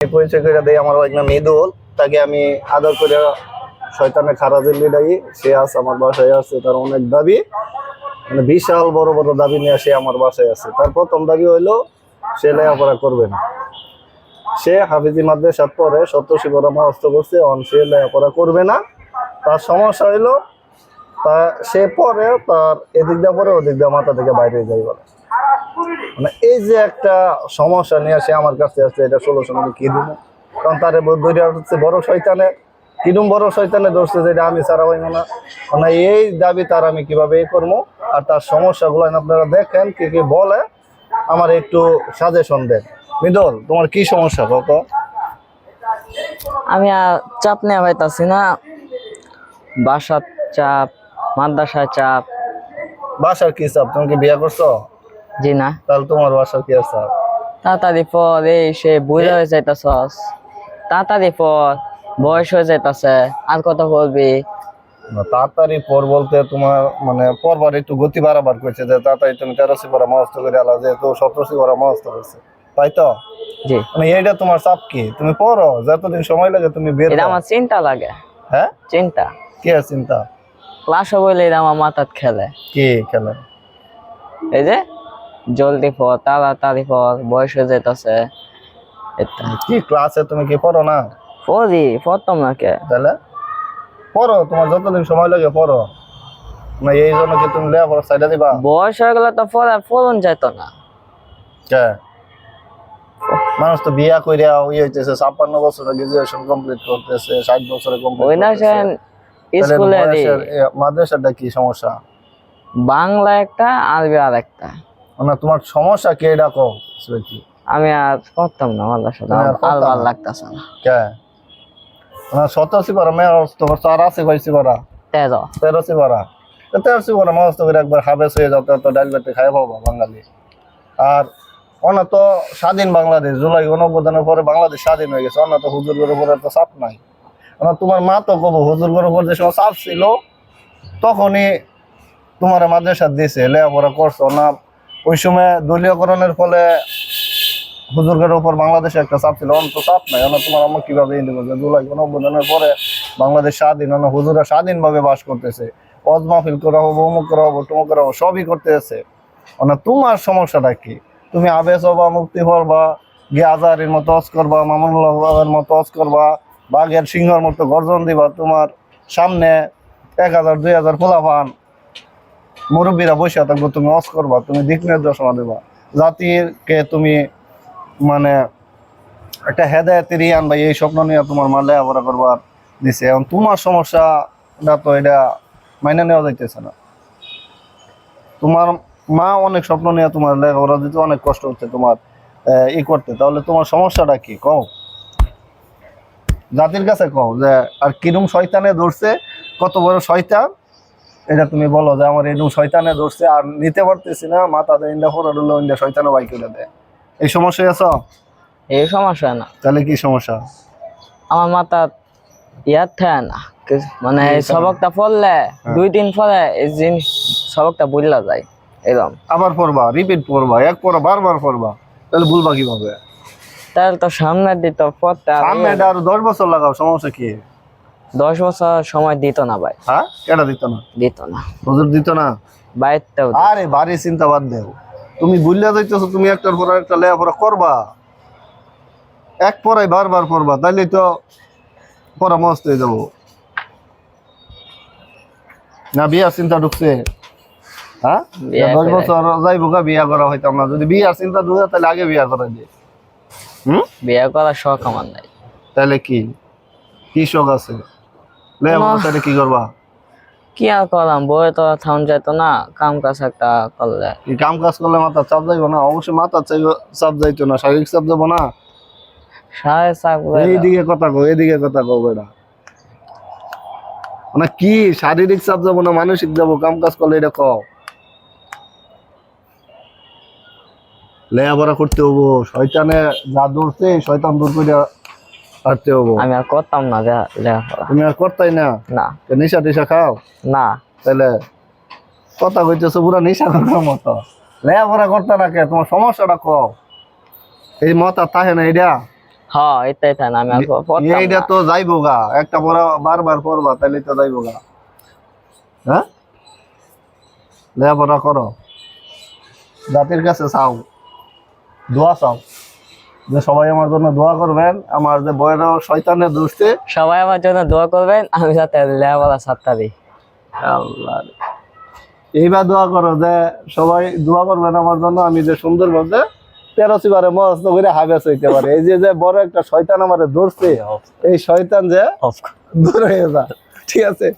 পরিচয় করে দেয় আমার এক নাম তাকে আমি আদর করে শয়তানের খারাজের লিডাই। সে আছে আমার বাসায় আছে, তার অনেক দাবি। মানে বিশাল বড় বড় দাবি নিয়ে সে আমার বাসায় আছে। তার প্রথম দাবি হইল, সে লেখাপড়া করবে না। সে হাফিজি মাদ্রাসাত পরে সপ্তর্ষি বড় মহস্ত করছে অন সে লেখাপড়া করবে না। তার সমস্যা হইল, তা সে পরে তার এদিক দিয়ে পরে ওদিক দিয়ে মাথা থেকে বাইরে যাই বলে মানে এই যে একটা সমস্যা নিয়ে আসে আমার কাছে আসছে এটা সলিউশন আমি কি দিব কারণ তার দৈরা হচ্ছে বড় শয়তানে। কিরম বড় শয়তানে ধরছে যেটা আমি ছাড়া হইব না। মানে এই দাবি তার আমি কীভাবে এই করব? আর তার সমস্যাগুলো আপনারা দেখেন কি কি বলে আমার একটু সাজেশন দেন। মিদল তোমার কি সমস্যা কত আমি আর চাপ নেওয়া পাইতাছি না। বাসার চাপ মাদ্রাসার চাপ। বাসার কি চাপ? তুমি কি বিয়ে করছ? জি না। তাহলে তোমার বাসার কি আছে? তাড়াতাড়ি পর এই সে বুড়া হয়ে যাইতাছস। তাড়াতাড়ি পর বয়স হয়ে যাইতাছে আর কত করবি তাড়াতাড়ি পর বলতে তোমার মানে পরবার একটু গতি বাড়াবার করছে যে তাড়াতাড়ি তুমি তেরোশি করা মহস্ত করে আলা যেহেতু সতেরোশি করা মহস্ত করছে তাই তো? জি। মানে এইটা তোমার চাপ কি? তুমি পড়ো যতদিন সময় লাগে তুমি বের এটা আমার চিন্তা লাগে। হ্যাঁ? চিন্তা। কি চিন্তা? ক্লাস বলে এটা আমার মাথাত খেলে। কি খেলে? এই যে জলদি পর তাড়াতাড়ি পর বয়স হয়ে যাইতাছে। এটা। কি ক্লাসে তুমি কি পড়ো না? পড়ি পড়তাম না কে? তাহলে? পড়ো তোমার যতদিন সময় লাগে পড়ো। না এই জন্য কি তুমি লেখাপড়া সাইডে দিবা? বয়স হয়ে গেলে তো পড়া ফলন যেত না। কে? মানুষ তো বিয়া কইরা ইয়ে হইতেছে ছাপ্পান্ন বছরে গ্রাজুয়েশন কমপ্লিট করতেছে ষাট বছরে ওই না কমপ্লিট সেন স্কুলে মাদ্রাসাটা কি সমস্যা? বাংলা একটা আরবি আর একটা মানে তোমার সমস্যা কে এটা কও কি আমি আর পড়তাম না মাদ্রাসা তুমি আর আর ভালো না? না। কে? মানে সতেরোশি করা মেয়ে তোমার চার আছে কয়েছি করা তেরো। তেরোশি করা তো তেরোশি করা মস্ত করে একবার হাবেস হয়ে যাও তো ডাল বেটে খাই পাবো বাঙালি। আর অন্য তো স্বাধীন বাংলাদেশ জুলাই গণপ্রদানের পরে বাংলাদেশ স্বাধীন হয়ে গেছে। অন্য তো হুজুরের উপরে তো চাপ নাই। আমার তোমার মা তো কব হুজুরের উপর যে সময় চাপ ছিল তখনই তোমার মাদ্রাসা দিয়েছে লেখাপড়া করছ না ওই সময় দলীয়করণের ফলে হুজুরের উপর বাংলাদেশে একটা চাপ ছিল। অন্ত চাপ নাই। অন্য তোমার আমার কীভাবে ইন্দি করছে জুলাই গণপ্রদানের পরে বাংলাদেশ স্বাধীন, অন্য হুজুরা স্বাধীনভাবে বাস করতেছে। অজ মাহফিল করা হব, অমুক করা হব টুমুক করা হব, সবই করতেছে। মানে তোমার সমস্যাটা কি? তুমি আবেশ হবা, মুক্তি হবা, গিয়ে আজারির মতো অজ করবা, মামুনুল্লাহ বাবার মতো অজ করবা, বাঘের সিংহর মতো গর্জন দিবা, তোমার সামনে এক হাজার, দুই হাজার ফোলাফান মুরব্বীরা বসে থাকব, তুমি অজ করবা, তুমি দিক নির্দেশনা দেবা। জাতিরকে তুমি মানে একটা হেদায়তের ইয়ান বা এই স্বপ্ন নিয়ে তোমার মা লেখাপড়া করবার দিছে। এখন তোমার সমস্যা না তো এটা মাইনে নেওয়া যাইতেছে না। তোমার মা অনেক স্বপ্ন নিয়ে তোমার লেখাপড়া দিতে, অনেক কষ্ট হচ্ছে তোমার ই করতে। তাহলে তোমার সমস্যাটা কি? কও। জাতির কাছে কও যে, আর কিরম শয়তানে ধরছে, কত বড় শয়তান এটা তুমি বলো যে আমার এরকম শয়তানে ধরছে আর নিতে পারতেছি না মাথা দেয় ইন্দা ফোরা ডুলো ইন্দা শয়তানে বাই করে দেয়। এই সমস্যায় আছো? এই সমস্যা না। তাহলে কি সমস্যা? আমার মাথা ইয়ার থাকে না। মানে এই সবকটা পড়লে হ্যাঁ। দুই দিন পরে এই জিনিস সবকটা বুঝলা যায় এরকম। আবার পড়বা রিপিট পড়বা এক পড়া বারবার পড়বা তাহলে ভুলবা কীভাবে? তাহলে তো সামনে দিত পড়তে সামনে আরও দশ বছর লাগাও সমস্যা কি? দশ বছর সময় দিত না ভাই। হ্যাঁ? এটা দিত না? দিত না। হুজুর দিত না? বাইরতেও আরে বাড়ি চিন্তা বাদ দেও। তুমি বুঝলে যাইতেছো তুমি একটার পর একটা লেখাপড়া করবা। এক পড়াই বারবার পড়বা তাইলে তো পড়া মস্ত হয়ে যাব। না বিয়ার চিন্তা ঢুকছে। হ্যাঁ? দশ বছর যাইবো গা বিয়া করা হইতাম না। যদি বিয়ার চিন্তা ঢুকে তাহলে আগে বিয়া করা দিয়ে হুম? বিয়া করার শখ আমার নাই। তাহলে কি? কি শখ আছে? না। তাহলে কি করবা? কি আর করলাম বই তো থাউন যেত না কাম কাজ একটা করলে। কাম কাজ করলে মাথা চাপ যাইবো না? অবশ্যই মাথা চাইব চাপ যাইতো না শারীরিক চাপ যাব না? সাড়ে চাক এইদিকে কথা কও এদিকে কথা কও বেটা মানে কি শারীরিক চাপ যাব না মানসিক যাব কাম কাজ করলে এটা কও। লেখাপড়া করতে হব শয়তানে যা দৌড়ছে শয়তান দূর করে হাঁটতে হব। আমি আর করতাম না লেখাপড়া তুমি আর করতাই না? না। তো নেশা টেশা খাও? না। তাহলে কথা কইতেছো পুরো নেশা করার মতো। লেখাপড়া করতে না কে? তোমার সমস্যাটা কও। এই মত আর থাকে না এটা হ্যাঁ এটাই তাই না আমি আর পড়তাম এইটা তো যাইবো গা। একটা পড়া বারবার পড়বা তাহলে তো যাইবো গা। হ্যাঁ? লেখাপড়া করো। জাতির কাছে চাও। দোয়া চাও। যে সবাই আমার জন্য দোয়া করবেন আমার যে বয়ের শয়তানের দুষ্টে সবাই আমার জন্য দোয়া করবেন আমি যাতে লেখাপড়া ছাড়তে দিই। আল্লাহ। এইবার দোয়া করো যে সবাই দোয়া করবেন আমার জন্য আমি যে সুন্দর ভাবে তেরো চিবারে মস্ত করে হাবেস হইতে পারে। এই যে যে বড় একটা শয়তান আমারে ধরছে এই শয়তান যে দূর হয়ে যা ঠিক আছে?